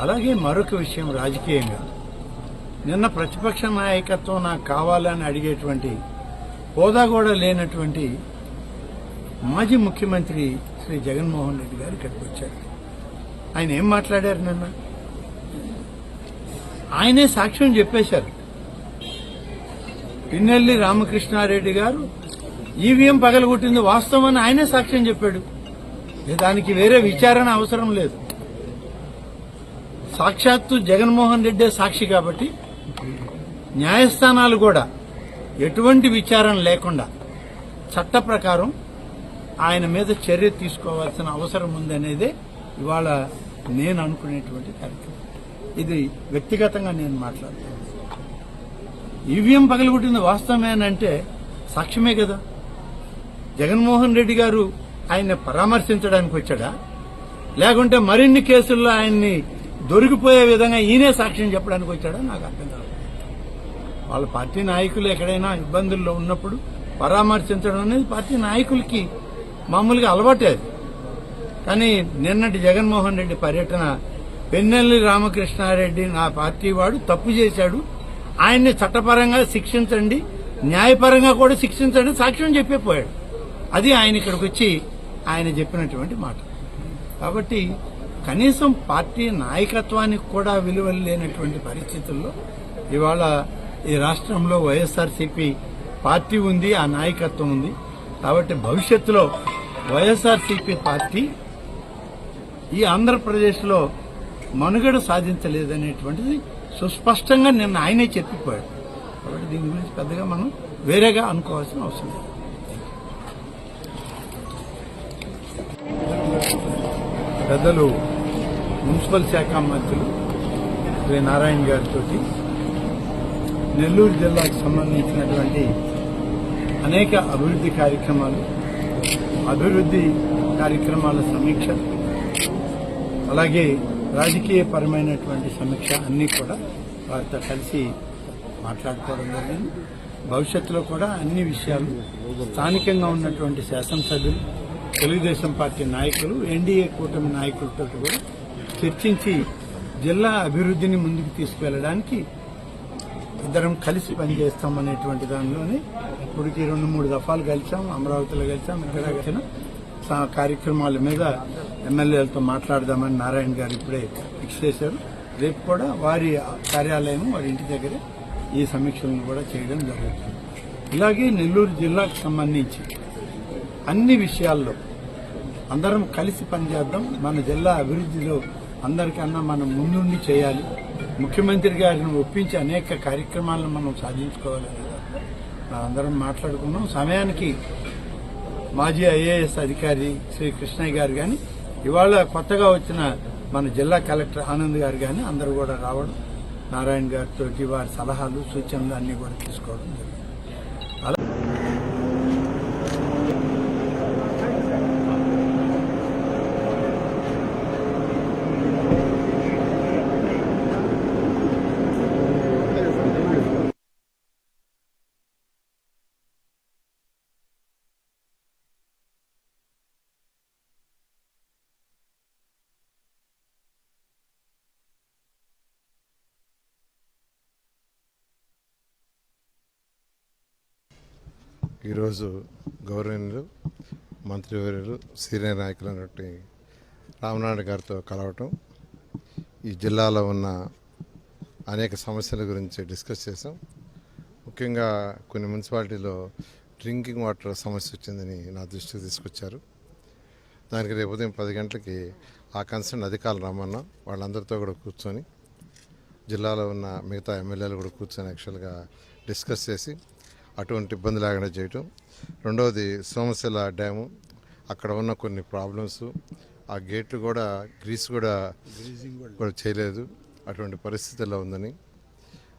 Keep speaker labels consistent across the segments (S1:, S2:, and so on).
S1: అలాగే మరొక విషయం రాజకీయంగా. నిన్న ప్రతిపక్ష నాయకత్వం నాకు కావాలని అడిగేటువంటి హోదా కూడా లేనటువంటి మాజీ ముఖ్యమంత్రి శ్రీ జగన్మోహన్ రెడ్డి గారు ఇక్కడికి వచ్చారు. ఆయన ఏం మాట్లాడారు నిన్న? ఆయనే సాక్ష్యం చెప్పేశారు. పిన్నెల్లి రామకృష్ణారెడ్డి గారు ఈవీఎం పగలగొట్టింది వాస్తవం అని ఆయనే సాక్ష్యం చెప్పాడు. దానికి వేరే విచారణ అవసరం లేదు. సాక్షాత్తు జగన్మోహన్ రెడ్డే సాక్షి కాబట్టి న్యాయస్థానాలు కూడా ఎటువంటి విచారణ లేకుండా చట్ట ప్రకారం ఆయన మీద చర్య తీసుకోవాల్సిన అవసరం ఉందనేదే ఇవాళ నేను అనుకునేటువంటి కార్యక్రమం. ఇది వ్యక్తిగతంగా నేను మాట్లాడుతున్నాను ఈవీఎం పగలగొట్టింది వాస్తవమేనంటే సాక్ష్యమే కదా. జగన్మోహన్ రెడ్డి గారు ఆయన్ని పరామర్శించడానికి వచ్చాడా? లేకుంటే మరిన్ని కేసుల్లో ఆయన్ని దొరికిపోయే విధంగా ఈయనే సాక్ష్యం చెప్పడానికి వచ్చాడో నాకు అర్థం కాదు. వాళ్ళ పార్టీ నాయకులు ఎక్కడైనా ఇబ్బందుల్లో ఉన్నప్పుడు పరామర్శించడం అనేది పార్టీ నాయకులకి మామూలుగా అలవాటే అది. కానీ నిన్నటి జగన్మోహన్ రెడ్డి పర్యటన పెన్నెల్లి రామకృష్ణారెడ్డి నా పార్టీ వాడు తప్పు చేశాడు. ఆయన్ని చట్టపరంగా శిక్షించండి న్యాయపరంగా కూడా శిక్షించండి సాక్ష్యం చెప్పే పోయాడు అది ఆయన ఇక్కడికి వచ్చి ఆయన చెప్పినటువంటి మాట. కాబట్టి కనీసం పార్టీ నాయకత్వానికి కూడా విలువలు లేనటువంటి పరిస్థితుల్లో ఇవాళ ఈ రాష్ట్రంలో వైఎస్ఆర్సీపీ పార్టీ ఉంది ఆ నాయకత్వం ఉంది. కాబట్టి భవిష్యత్తులో వైఎస్ఆర్సీపీ పార్టీ ఈ ఆంధ్రప్రదేశ్లో మనుగడ సాధించలేదనేటువంటిది సుస్పష్టంగా నిన్న ఆయనే చెప్పిపోయాడు. కాబట్టి దీని గురించి పెద్దగా మనం వేరేగా అనుకోవాల్సిన అవసరం లేదు. పెద్దలు మున్సిపల్ శాఖ మంత్రులు శ్రీ నారాయణ గారితో నెల్లూరు జిల్లాకు సంబంధించినటువంటి అనేక అభివృద్ధి కార్యక్రమాలు అభివృద్ధి కార్యక్రమాల సమీక్ష అలాగే రాజకీయపరమైనటువంటి సమీక్ష అన్నీ కూడా వారితో కలిసి మాట్లాడుకోవడం జరిగింది. భవిష్యత్తులో కూడా అన్ని విషయాలు స్థానికంగా ఉన్నటువంటి శాసనసభ్యులు తెలుగుదేశం పార్టీ నాయకులు ఎన్డీఏ కూటమి నాయకులతో కూడా చర్చించి జిల్లా అభివృద్ధిని ముందుకు తీసుకువెళ్ళడానికి ఇద్దరం కలిసి పనిచేస్తామనేటువంటి దానిలోనే ఇప్పటికి రెండు మూడు దఫాలు కలిసాం అమరావతిలో కలిసాం ఇక్కడ కలిసిన కార్యక్రమాల మీద ఎమ్మెల్యేలతో మాట్లాడదామని నారాయణ గారు ఇప్పుడే ఫిక్స్ చేశారు. రేపు కూడా వారి కార్యాలయం వారి ఇంటి దగ్గరే ఈ సమీక్షలను కూడా చేయడం జరుగుతుంది. ఇలాగే నెల్లూరు జిల్లాకు సంబంధించి అన్ని విషయాల్లో అందరం కలిసి పనిచేద్దాం. మన జిల్లా అభివృద్ధిలో అందరికన్నా మనం ముందుండి చేయాలి. ముఖ్యమంత్రి గారిని ఒప్పించి అనేక కార్యక్రమాలను మనం సాధించుకోవాలి. అందరం మాట్లాడుకున్నాం. సమయానికి మాజీ ఐఏఎస్ అధికారి శ్రీ కృష్ణయ్య గారు కానీ ఇవాళ కొత్తగా వచ్చిన మన జిల్లా కలెక్టర్ ఆనంద్ గారు కానీ అందరూ కూడా రావడం నారాయణ గారితో వారి సలహాలు సూచనలు అన్ని కూడా తీసుకోవడం జరిగింది అలా
S2: ఈరోజు గౌరవనీయులు మంత్రివర్యులు సీనియర్ నాయకులు రామనాయుడు గారితో కలవటం ఈ జిల్లాలో ఉన్న అనేక సమస్యల గురించి డిస్కస్ చేసాం ముఖ్యంగా కొన్ని మున్సిపాలిటీలో డ్రింకింగ్ వాటర్ సమస్య వచ్చిందని నా దృష్టికి తీసుకొచ్చారు. దానికి రేపు ఉదయం పది గంటలకి ఆ కన్సర్న్ అధికారులు రమ్మన్నాం వాళ్ళందరితో కూడా కూర్చొని జిల్లాలో ఉన్న మిగతా ఎమ్మెల్యేలు కూడా కూర్చొని యాక్చువల్గా డిస్కస్ చేసి అటువంటి ఇబ్బంది లేకుండా చేయటం. రెండవది సోమశిల డ్యాము. అక్కడ ఉన్న కొన్ని ప్రాబ్లమ్స్. ఆ గేట్లు కూడా గ్రీస్ కూడా కూడా చేయలేదు. అటువంటి పరిస్థితుల్లో ఉందని.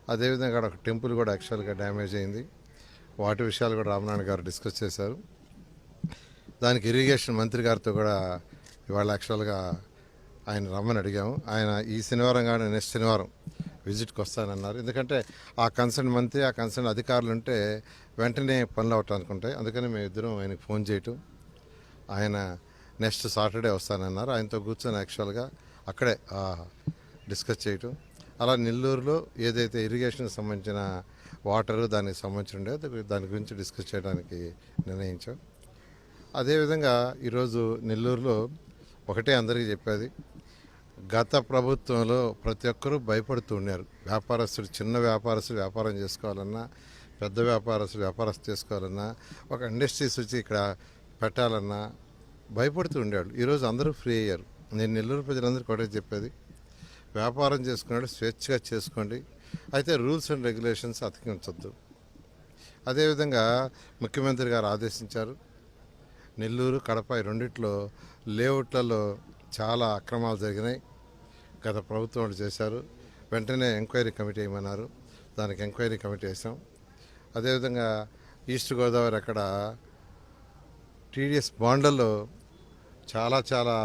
S2: అదేవిధంగా అక్కడ ఒక టెంపుల్ కూడా యాక్చువల్గా డ్యామేజ్ అయింది. వాటి విషయాలు కూడా రామనారాయణ గారు డిస్కస్ చేశారు. దానికి ఇరిగేషన్ మంత్రి గారితో కూడా ఇవాళ యాక్చువల్గా ఆయన రమ్మని అడిగాము. ఆయన ఈ శనివారం కానీ నెక్స్ట్ శనివారం విజిట్కి వస్తానన్నారు. ఎందుకంటే ఆ కన్సర్న్ మంత్రి ఆ కన్సర్న్ అధికారులు ఉంటే వెంటనే పనులు అవటానికి ఉంటాయి అందుకని మేము ఇద్దరం ఆయనకు ఫోన్ చేయటం. ఆయన నెక్స్ట్ సాటర్డే వస్తానన్నారు. ఆయనతో కూర్చొని యాక్చువల్గా అక్కడే డిస్కస్ చేయటం. అలా నెల్లూరులో ఏదైతే ఇరిగేషన్కి సంబంధించిన వాటర్ దానికి సంబంధించి దాని గురించి డిస్కస్ చేయడానికి నిర్ణయించాం. అదేవిధంగా ఈరోజు నెల్లూరులో ఒకటే అందరికీ చెప్పేది. గత ప్రభుత్వంలో ప్రతి ఒక్కరూ భయపడుతూ ఉన్నారు. వ్యాపారస్తుడు చిన్న వ్యాపారస్తులు వ్యాపారం చేసుకోవాలన్నా పెద్ద వ్యాపారస్తులు వ్యాపారస్తు చేసుకోవాలన్నా ఒక ఇండస్ట్రీస్ వచ్చి ఇక్కడ పెట్టాలన్నా భయపడుతూ ఉండేవాళ్ళు. ఈరోజు అందరూ ఫ్రీ అయ్యారు. నేను నెల్లూరు ప్రజలందరికీ ఒకటే చెప్పేది వ్యాపారం చేసుకున్నాడు స్వేచ్ఛగా చేసుకోండి. అయితే రూల్స్ అండ్ రెగ్యులేషన్స్ అతికించొద్దు. అదేవిధంగా ముఖ్యమంత్రి గారు ఆదేశించారు నెల్లూరు కడప రెండిట్లో లేఅవుట్లలో చాలా అక్రమాలు జరిగినాయి. గత ప్రభుత్వం వాళ్ళు చేశారు. వెంటనే ఎంక్వైరీ కమిటీ వేయమన్నారు దానికి ఎంక్వైరీ కమిటీ వేసాం అదేవిధంగా ఈస్ట్ గోదావరి అక్కడ టీడీఎస్ బాండ్లలో చాలా చాలా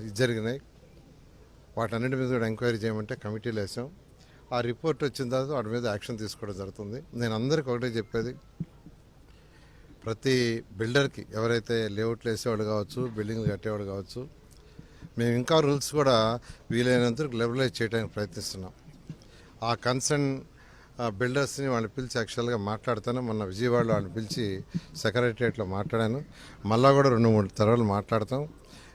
S2: ఇది జరిగినాయి. వాటన్నిటి మీద కూడా ఎంక్వైరీ చేయమంటే కమిటీలు వేసాం ఆ రిపోర్ట్ వచ్చిన తర్వాత వాటి మీద యాక్షన్ తీసుకోవడం జరుగుతుంది. నేను అందరికీ ఒకటే చెప్పేది. ప్రతి బిల్డర్కి ఎవరైతే లేఅవుట్లు వేసేవాళ్ళు కావచ్చు బిల్డింగ్లు కట్టేవాళ్ళు కావచ్చు మేము ఇంకా రూల్స్ కూడా వీలైనంత లెబలైజ్ చేయడానికి ప్రయత్నిస్తున్నాం. ఆ కన్సర్న్ బిల్డర్స్ని వాళ్ళని పిలిచి యాక్చువల్గా మాట్లాడుతాను. మొన్న విజయవాడలో వాళ్ళని పిలిచి సెక్రటరియట్లో మాట్లాడాను. మళ్ళా కూడా రెండు మూడు తరాలు మాట్లాడతాం.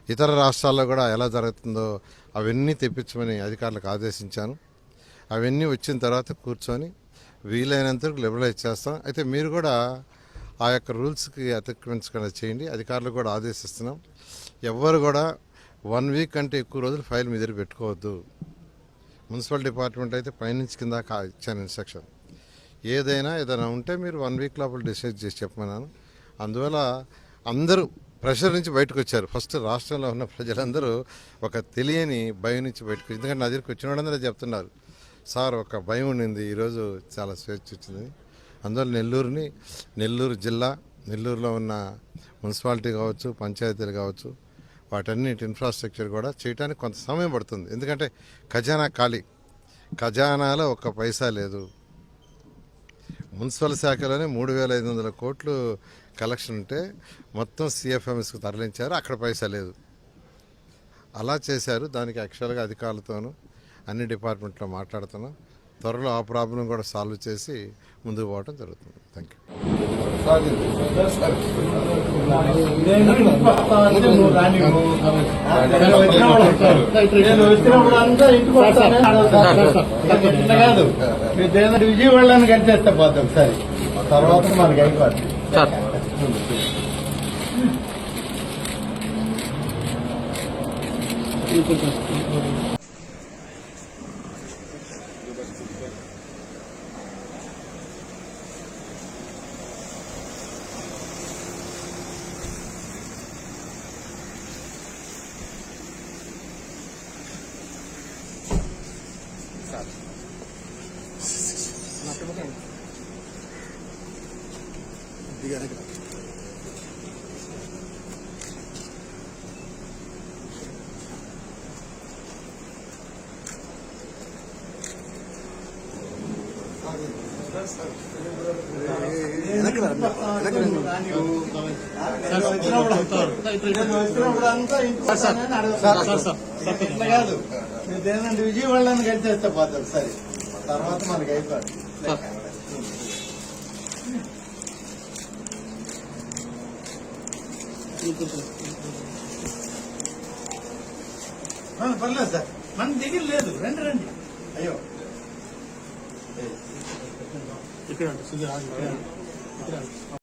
S2: ఇతర రాష్ట్రాల్లో కూడా ఎలా జరుగుతుందో అవన్నీ తెప్పించమని అధికారులకు ఆదేశించాను. అవన్నీ వచ్చిన తర్వాత కూర్చొని వీలైనంత లిబరలైజ్ చేస్తాం. అయితే మీరు కూడా ఆ యొక్క రూల్స్కి అతిక్రమించకుండా చేయండి. అధికారులు కూడా ఆదేశిస్తున్నాం. ఎవ్వరు కూడా వన్ వీక్ కంటే ఎక్కువ రోజులు ఫైల్ మీ దగ్గర పెట్టుకోవద్దు. మున్సిపల్ డిపార్ట్మెంట్ అయితే పైనుంచి కింద ఇచ్చాను ఇన్స్ట్రక్షన్. ఏదైనా ఏదైనా ఉంటే మీరు వన్ వీక్ లోపల డిసైడ్ చేసి చెప్పమన్నాను. అందువల్ల అందరూ ప్రెషర్ నుంచి బయటకు వచ్చారు. ఫస్ట్ రాష్ట్రంలో ఉన్న ప్రజలందరూ ఒక తెలియని భయం నుంచి బయటకు ఎందుకంటే నా దగ్గరికి వచ్చిన వాళ్ళందరూ చెప్తున్నారు. సార్ ఒక భయం ఉండింది. ఈరోజు చాలా స్వేచ్ఛ వచ్చింది. అందువల్ల నెల్లూరుని నెల్లూరు జిల్లా నెల్లూరులో ఉన్న మున్సిపాలిటీ కావచ్చు పంచాయతీలు కావచ్చు వాటన్నిటి ఇన్ఫ్రాస్ట్రక్చర్ కూడా చేయడానికి కొంత సమయం పడుతుంది. ఎందుకంటే ఖజానా ఖాళీ. ఖజానాలో ఒక్క పైసా లేదు. మున్సిపల్ శాఖలోనే మూడు వేల ఐదు వందల కోట్లు కలెక్షన్ ఉంటే మొత్తం సిఎఫ్ఎంఎస్కి తరలించారు. అక్కడ పైసా లేదు. అలా చేశారు. దానికి యాక్చువల్గా అధికారులతోనూ అన్ని డిపార్ట్మెంట్లో మాట్లాడుతున్నాం. త్వరలో ఆ ప్రాబ్లం కూడా సాల్వ్ చేసి ముందుకు పోవడం జరుగుతుంది. థ్యాంక్ యూ
S1: అంటే విజయవాడని పోతాం ఒకసారి తర్వాత మనకి అయిపోతుంది నేను వచ్చినప్పుడు వస్తాను. నేను వచ్చినప్పుడు అంతా ఇంటికి వస్తానని అడుగుతాను. ఇట్లా కాదు మీరు దేని విజయవాడని కట్టేస్తే పోతాం ఒకసారి. తర్వాత మనకి అయిపోతుంది పర్లేదు సార్. మన దగ్గర లేదు. రండి రండి. అయ్యో.
S3: ఇక్కడ